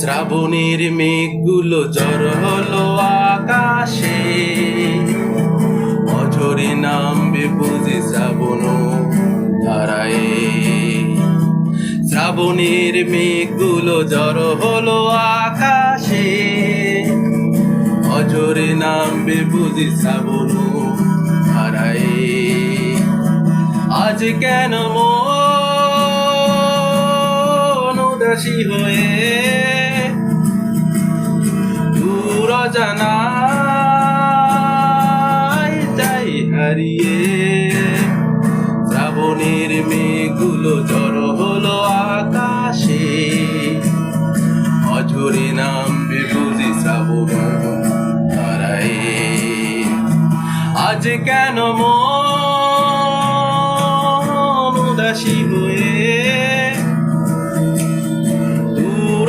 শ্রাবণের মেঘগুলো জড় হলো আকাশে। অঝরে নামবে বুঝি শ্রাবণ ধারায়। শ্রাবণের মেঘগুলো জড় হলো আকাশে। অজরে নামবে বুঝি শ্রাবণ ধারায়। আজ কেন মন উদাসী হয়ে জানাই যাই হারিয়ে শ্রাবণের মেঘগুলো জড় হলো আকাশে। অঝরে নামবে বুঝি শ্রাবণ ধারায় আজ কেন মন হয়ে? দূর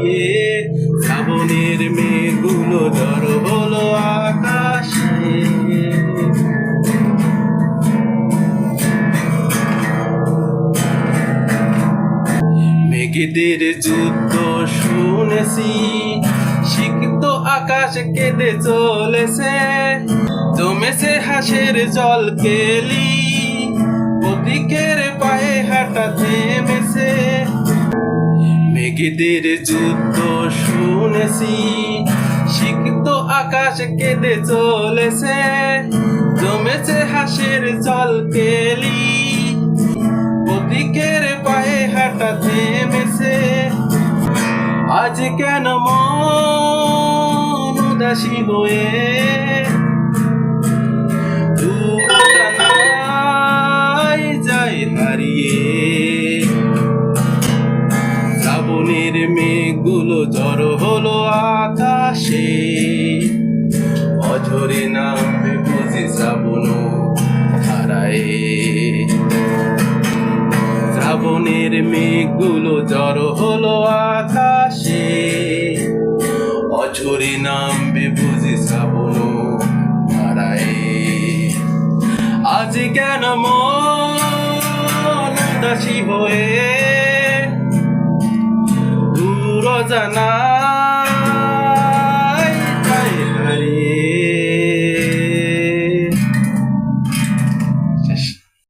হারিয়ে শ্রাবণের মেঘগুলো জড় হলো আকাশে। মেঘেদের যুদ্ধ শুনেছি, সিক্ত আকাশ কেঁদে চলেছে। জমেছে হাসের জল কেলি, প্রতীকের পায়ে হাঁটা থেমেছে মেঘেদের যুদ্ধ শুনেছি। সিক্ত আকাশ কেঁদে চলেছে। জমেছে হাসের জল কেলি। প্রতীকের পায়ে হাঁটা থেমেছে। আজ কেন মন উদাসী হয়ে শ্রাবণের মেঘগুলো জড় হলো আকাশে। অঝরে নামবে বুঝি শ্রাবণ হারায় শ্রাবণের মেঘগুলো জড় হলো আকাশে। অঝরে নামবে বুঝি শ্রাবণ হারায় আজ কেন মন উদাসী হয়ে দূর জানা